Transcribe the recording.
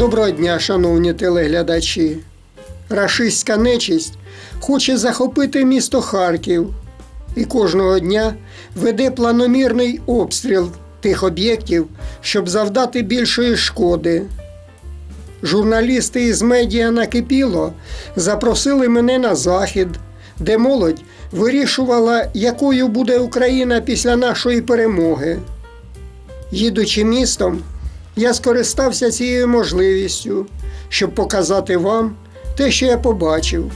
Доброго дня, шановні телеглядачі. Рашистська нечисть хоче захопити місто Харків і кожного дня веде планомірний обстріл тих об'єктів, щоб завдати більшої шкоди. Журналісти із медіа накипіло запросили мене на захід, де молодь вирішувала, якою буде Україна після нашої перемоги. Їдучи містом, я скористався цією можливістю, щоб показати вам те, що я побачив.